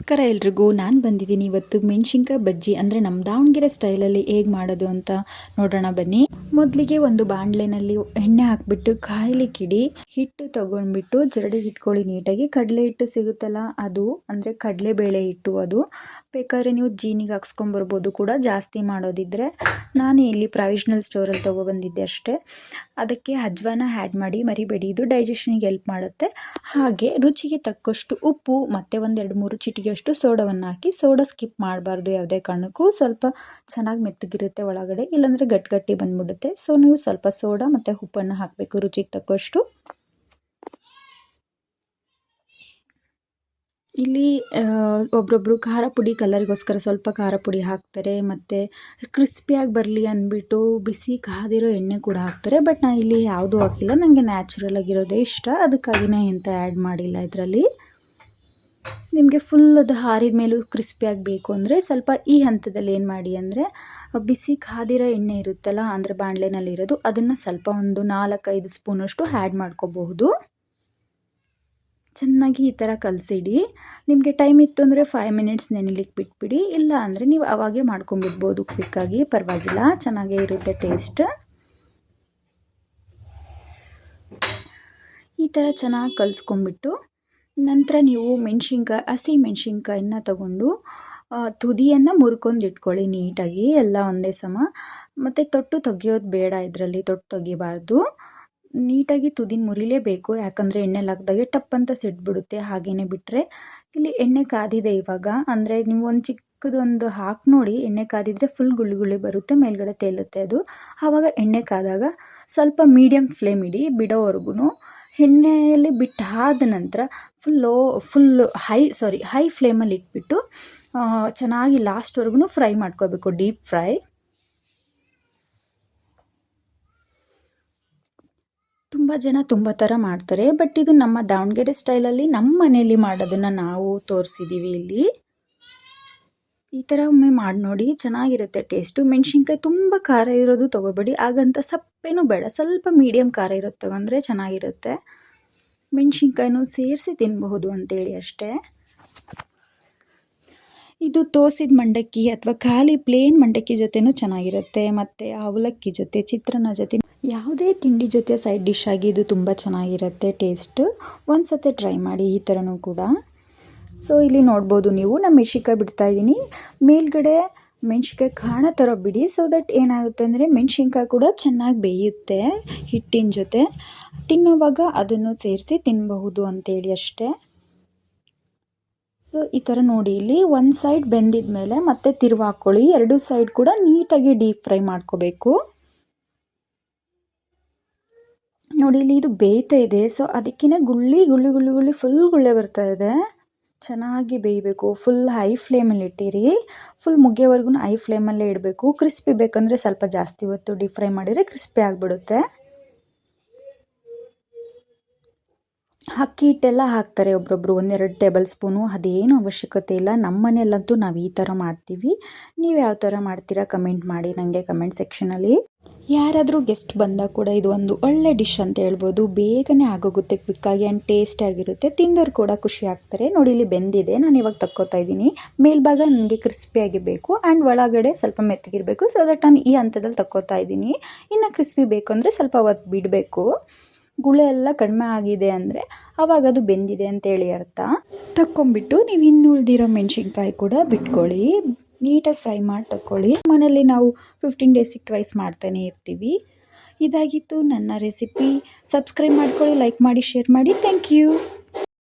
ನಮಸ್ಕಾರ ಎಲ್ರಿಗೂ. ನಾನು ಬಂದಿದ್ದೀನಿ ಇವತ್ತು ಮೆಣಸಿನ್ಕಾಯಿ ಬಜ್ಜಿ ಅಂದರೆ ನಮ್ಮ ದಾವಣಗೆರೆ ಸ್ಟೈಲಲ್ಲಿ ಹೇಗೆ ಮಾಡೋದು ಅಂತ ನೋಡೋಣ ಬನ್ನಿ. ಮೊದಲಿಗೆ ಒಂದು ಬಾಣಲೆನಲ್ಲಿ ಎಣ್ಣೆ ಹಾಕ್ಬಿಟ್ಟು ಕಿಡಿ ಹಿಟ್ಟು ತಗೊಂಡ್ಬಿಟ್ಟು ಜರಡಿ ಇಟ್ಕೊಳ್ಳಿ ನೀಟಾಗಿ. ಕಡಲೆ ಹಿಟ್ಟು ಸಿಗುತ್ತಲ್ಲ ಅದು, ಅಂದರೆ ಕಡಲೆಬೇಳೆ ಹಿಟ್ಟು ಅದು. ಬೇಕಾದ್ರೆ ನೀವು ಜೀನಿಗೆ ಹಾಕ್ಸ್ಕೊಂಬರ್ಬೋದು ಕೂಡ, ಜಾಸ್ತಿ ಮಾಡೋದಿದ್ರೆ. ನಾನು ಇಲ್ಲಿ ಪ್ರಾವಿಷನಲ್ ಸ್ಟೋರಲ್ಲಿ ತೊಗೊಬಂದಿದ್ದೆ ಅಷ್ಟೇ. ಅದಕ್ಕೆ ಅಜ್ವಾನ ಆ್ಯಡ್ ಮಾಡಿ ಮರಿಬೇಡಿ ಇದು ಡೈಜೆಷನಿಗೆ ಹೆಲ್ಪ್ ಮಾಡುತ್ತೆ. ಹಾಗೆ ರುಚಿಗೆ ತಕ್ಕಷ್ಟು ಉಪ್ಪು, ಮತ್ತು ಒಂದೆರಡು ಮೂರು ಚಿಟಿಗೆಯಷ್ಟು ಸೋಡವನ್ನು ಹಾಕಿ ಸೋಡಾ ಸ್ಕಿಪ್ ಮಾಡಬಾರ್ದು ಯಾವುದೇ ಕಾರಣಕ್ಕೂ. ಸ್ವಲ್ಪ ಚೆನ್ನಾಗಿ ಮೆತ್ತಗಿರುತ್ತೆ ಒಳಗಡೆ, ಇಲ್ಲಾಂದರೆ ಗಟ್ಟಿಗಟ್ಟಿ ಗಟ್ಟಿ ಬಂದ್ಬಿಡುತ್ತೆ. ಸೊ, ನೀವು ಸ್ವಲ್ಪ ಸೋಡಾ ಮತ್ತು ಉಪ್ಪನ್ನು ಹಾಕಬೇಕು ರುಚಿಗೆ ತಕ್ಕಷ್ಟು. ಇಲ್ಲಿ ಒಬ್ಬೊಬ್ಬರು ಖಾರ ಪುಡಿ ಕಲರಿಗೋಸ್ಕರ ಸ್ವಲ್ಪ ಖಾರ ಪುಡಿ ಹಾಕ್ತಾರೆ, ಮತ್ತು ಕ್ರಿಸ್ಪಿಯಾಗಿ ಬರಲಿ ಅಂದ್ಬಿಟ್ಟು ಬಿಸಿ ಕಾದಿರೋ ಎಣ್ಣೆ ಕೂಡ ಹಾಕ್ತಾರೆ, ಬಟ್ ನಾನು ಇಲ್ಲಿ ಯಾವುದೂ ಹಾಕಿಲ್ಲ. ನನಗೆ ನ್ಯಾಚುರಲ್ ಆಗಿರೋದೇ ಇಷ್ಟ. ಅದಕ್ಕಾಗಿನೇ ಎಂತ ಆ್ಯಡ್ ಮಾಡಿಲ್ಲ ಇದರಲ್ಲಿ. ನಿಮಗೆ ಫುಲ್ ಅದು ಹಾರಿದ ಮೇಲೂ ಕ್ರಿಸ್ಪಿಯಾಗಿ ಬೇಕು ಅಂದರೆ ಸ್ವಲ್ಪ ಈ ಹಂತದಲ್ಲಿ ಏನು ಮಾಡಿ ಅಂದರೆ ಬಿಸಿ ಕಾದಿರೋ ಎಣ್ಣೆ ಇರುತ್ತಲ್ಲ ಅಂದರೆ ಬಾಣಲೆನಲ್ಲಿರೋದು ಅದನ್ನು ಸ್ವಲ್ಪ ಒಂದು ನಾಲ್ಕೈದು ಸ್ಪೂನಷ್ಟು ಆ್ಯಡ್ ಮಾಡ್ಕೋಬಹುದು. ಚೆನ್ನಾಗಿ ಈ ಥರ ಕಲಸಿಡಿ. ನಿಮಗೆ ಟೈಮ್ ಇತ್ತು ಅಂದರೆ ಫೈವ್ ಮಿನಿಟ್ಸ್ ನೆನಿಲಿಕ್ಕೆ ಬಿಟ್ಬಿಡಿ, ಇಲ್ಲ ಅಂದರೆ ನೀವು ಅವಾಗೇ ಮಾಡ್ಕೊಂಬಿಡ್ಬೋದು ಕ್ವಿಕ್ಕಾಗಿ ಪರವಾಗಿಲ್ಲ, ಚೆನ್ನಾಗೇ ಇರುತ್ತೆ ಟೇಸ್ಟ್ ಈ ಥರ ಚೆನ್ನಾಗಿ ಕಲಿಸ್ಕೊಂಬಿಟ್ಟು ನಂತರ ನೀವು ಮೆಣ್ಸಿನ್ಕಾಯಿ, ಹಸಿ ಮೆಣಸಿನ್ಕಾಯನ್ನ ತಗೊಂಡು ತುದಿಯನ್ನು ಮುರ್ಕೊಂಡು ಇಟ್ಕೊಳ್ಳಿ ನೀಟಾಗಿ, ಎಲ್ಲ ಒಂದೇ ಸಮ. ಮತ್ತು ತೊಟ್ಟು ತೆಗಿಯೋದು ಬೇಡ ಇದರಲ್ಲಿ, ತೊಟ್ಟು ತೆಗಿಬಾರ್ದು. ನೀಟಾಗಿ ತುದಿನ ಮುರಿಲೇಬೇಕು, ಯಾಕಂದರೆ ಎಣ್ಣೆಲಿ ಹಾಕ್ದಾಗೆ ಟಪ್ ಅಂತ ಸಿಡ್ಬಿಡುತ್ತೆ ಹಾಗೇ ಬಿಟ್ಟರೆ ಇಲ್ಲಿ ಎಣ್ಣೆ ಕಾದಿದೆ ಇವಾಗ, ಅಂದರೆ ನೀವು ಒಂದು ಚಿಕ್ಕದೊಂದು ಹಾಕಿ ನೋಡಿ, ಎಣ್ಣೆ ಕಾದಿದ್ರೆ ಫುಲ್ ಗುಳಿ ಗುಳಿ ಬರುತ್ತೆ, ಮೇಲ್ಗಡೆ ತೇಲುತ್ತೆ ಅದು. ಆವಾಗ ಎಣ್ಣೆ ಕಾದಾಗ ಸ್ವಲ್ಪ ಮೀಡಿಯಮ್ ಫ್ಲೇಮ್ ಇಡಿ ಬಿಡೋವರೆಗೂ ಎಣ್ಣೆಯಲ್ಲಿ ಬಿಟ್ಟು ಆದ ನಂತರ full low full high sorry high ಫ್ಲೇಮಲ್ಲಿ ಇಟ್ಬಿಟ್ಟು ಚೆನ್ನಾಗಿ ಲಾಸ್ಟ್ವರೆಗೂ ಫ್ರೈ ಮಾಡ್ಕೋಬೇಕು ಡೀಪ್ ಫ್ರೈ ತುಂಬ ಜನ ತುಂಬ ಥರ ಮಾಡ್ತಾರೆ ಬಟ್ ಇದು ನಮ್ಮ ದಾವಣಗೆರೆ ಸ್ಟೈಲಲ್ಲಿ ನಮ್ಮ ಮನೆಯಲ್ಲಿ ಮಾಡೋದನ್ನು ನಾವು ತೋರಿಸಿದ್ದೀವಿ ಇಲ್ಲಿ. ಈ ಥರ ಒಮ್ಮೆ ಮಾಡಿ ನೋಡಿ, ಚೆನ್ನಾಗಿರುತ್ತೆ ಟೇಸ್ಟು ಮೆಣಸಿನ್ಕಾಯಿ ತುಂಬ ಖಾರ ಇರೋದು ತೊಗೋಬೇಡಿ. ಹಾಗಂತ ಸಪ್ಪೇನೂ ಬೇಡ. ಸ್ವಲ್ಪ ಮೀಡಿಯಮ್ ಖಾರ ಇರೋದು ತೊಗೊಂಡ್ರೆ ಚೆನ್ನಾಗಿರುತ್ತೆ. ಮೆಣಸಿನ್ಕಾಯಿನೂ ಸೇರಿಸಿ ತಿನ್ನಬಹುದು ಅಂತೇಳಿ ಅಷ್ಟೇ. ಇದು ತೋಸಿದ ಮಂಡಕ್ಕಿ ಅಥವಾ ಖಾಲಿ ಪ್ಲೇನ್ ಮಂಡಕ್ಕಿ ಜೊತೆನೂ ಚೆನ್ನಾಗಿರುತ್ತೆ. ಮತ್ತು ಅವಲಕ್ಕಿ ಜೊತೆ, ಚಿತ್ರಾನ್ನ ಜೊತೆ, ಯಾವುದೇ ತಿಂಡಿ ಜೊತೆ ಸೈಡ್ ಡಿಶ್ ಆಗಿ ಇದು ತುಂಬ ಚೆನ್ನಾಗಿರುತ್ತೆ ಟೇಸ್ಟು ಒಂದು ಸತಿ ಟ್ರೈ ಮಾಡಿ ಈ ಥರನೂ ಕೂಡ. ಸೊ ಇಲ್ಲಿ ನೋಡ್ಬೋದು ನೀವು, ನಾನು ಮೆಣ್ಸಿನ್ಕಾಯಿ ಬಿಡ್ತಾಯಿದ್ದೀನಿ ಮೇಲ್ಗಡೆ ಮೆಣ್ಸಿನ್ಕಾಯಿ ಕಾಣ ಥರ ಬಿಡಿ ಸೊ ದಟ್ ಏನಾಗುತ್ತೆ ಅಂದರೆ ಮೆಣ್ಸಿನ್ಕಾಯಿ ಕೂಡ ಚೆನ್ನಾಗಿ ಬೇಯುತ್ತೆ ಹಿಟ್ಟಿನ ಜೊತೆ. ತಿನ್ನೋವಾಗ ಅದನ್ನು ಸೇರಿಸಿ ತಿನ್ನಬಹುದು ಅಂತೇಳಿ ಅಷ್ಟೇ. ಸೊ ಈ ಥರ ನೋಡಿ, ಇಲ್ಲಿ ಒಂದು ಸೈಡ್ ಬೆಂದಿದ ಮೇಲೆ ಮತ್ತೆ ತಿರುವು ಹಾಕ್ಕೊಳ್ಳಿ ಎರಡು ಸೈಡ್ ಕೂಡ ನೀಟಾಗಿ ಡೀಪ್ ಫ್ರೈ ಮಾಡ್ಕೋಬೇಕು. ನೋಡಿ, ಇಲ್ಲಿ ಇದು ಬೇಯ್ತಾ ಇದೆ ಸೊ ಅದಕ್ಕಿಂತ ಗುಳ್ಳಿ ಗುಳ್ಳಿ ಗುಳ್ಳಿ ಗುಳ್ಳಿ ಫುಲ್ ಗುಳ್ಳೆ ಬರ್ತಾ ಇದೆ. ಚೆನ್ನಾಗಿ ಬೇಯಬೇಕು. ಫುಲ್ ಹೈ ಫ್ಲೇಮಲ್ಲಿ ಇಟ್ಟಿರಿ. ಫುಲ್ ಮುಗಿಯೋವರೆಗೂ ಹೈ ಫ್ಲೇಮಲ್ಲೇ ಇಡಬೇಕು. ಕ್ರಿಸ್ಪಿ ಬೇಕಂದರೆ ಸ್ವಲ್ಪ ಜಾಸ್ತಿ ಹೊತ್ತು ಡೀಪ್ ಫ್ರೈ ಮಾಡಿದರೆ ಕ್ರಿಸ್ಪಿ ಆಗಿಬಿಡುತ್ತೆ. ಅಕ್ಕಿ ಹಿಟ್ಟೆಲ್ಲ ಹಾಕ್ತಾರೆ ಒಬ್ಬೊಬ್ರು ಒಂದೆರಡು ಟೇಬಲ್ ಸ್ಪೂನು, ಅದೇನು ಅವಶ್ಯಕತೆ ಇಲ್ಲ. ನಮ್ಮ ಮನೆಯಲ್ಲಂತೂ ನಾವು ಈ ಥರ ಮಾಡ್ತೀವಿ. ನೀವು ಯಾವ ಥರ ಮಾಡ್ತೀರಾ ಕಮೆಂಟ್ ಮಾಡಿ ನನಗೆ ಕಮೆಂಟ್ ಸೆಕ್ಷನಲ್ಲಿ. ಯಾರಾದರೂ ಗೆಸ್ಟ್ ಬಂದಾಗ ಕೂಡ ಇದು ಒಂದು ಒಳ್ಳೆ ಡಿಶ್ ಅಂತ ಹೇಳ್ಬೋದು. ಬೇಗನೆ ಆಗೋಗುತ್ತೆ ಕ್ವಿಕ್ಕಾಗಿ ಆ್ಯಂಡ್ ಟೇಸ್ಟ್ ಆಗಿರುತ್ತೆ. ತಿಂದವ್ರು ಕೂಡ ಖುಷಿ ಆಗ್ತಾರೆ. ನೋಡಿ, ಇಲ್ಲಿ ಬೆಂದಿದೆ. ನಾನು ಇವಾಗ ತಕ್ಕೋತಾ ಇದ್ದೀನಿ. ಮೇಲ್ಭಾಗ ನನಗೆ ಕ್ರಿಸ್ಪಿಯಾಗಿ ಬೇಕು ಆ್ಯಂಡ್ ಒಳಗಡೆ ಸ್ವಲ್ಪ ಮೆತ್ತಗಿರಬೇಕು ಸೊ ದಟ್ ನಾನು ಈ ಹಂತದಲ್ಲಿ ತಕ್ಕೋತಾ ಇದ್ದೀನಿ. ಇನ್ನು ಕ್ರಿಸ್ಪಿ ಬೇಕು ಅಂದರೆ ಸ್ವಲ್ಪ ಹೊತ್ತು ಬಿಡಬೇಕು ಗುಳೆ ಎಲ್ಲ ಕಡಿಮೆ ಆಗಿದೆ ಅಂದರೆ ಆವಾಗ ಅದು ಬೆಂದಿದೆ ಅಂತೇಳಿ ಅರ್ಥ. ತಕ್ಕೊಂಬಿಟ್ಟು ನೀವು ಇನ್ನು ಉಳಿದಿರೋ ಮೆಣಸಿನ್ಕಾಯಿ ಕೂಡ ಬಿಟ್ಕೊಳ್ಳಿ. ನೀಟಾಗಿ ಫ್ರೈ ಮಾಡಿ ತಕ್ಕೊಳ್ಳಿ. ಮನೇಲಿ ನಾವು ಫಿಫ್ಟೀನ್ ಡೇಸಿಗೆ ಟ್ವೈಸ್ ಮಾಡ್ತಾನೆ ಇರ್ತೀವಿ. ಇದಾಗಿತ್ತು ನನ್ನ ರೆಸಿಪಿ ಸಬ್ಸ್ಕ್ರೈಬ್ ಮಾಡ್ಕೊಳ್ಳಿ ಲೈಕ್ ಮಾಡಿ ಶೇರ್ ಮಾಡಿ. Thank you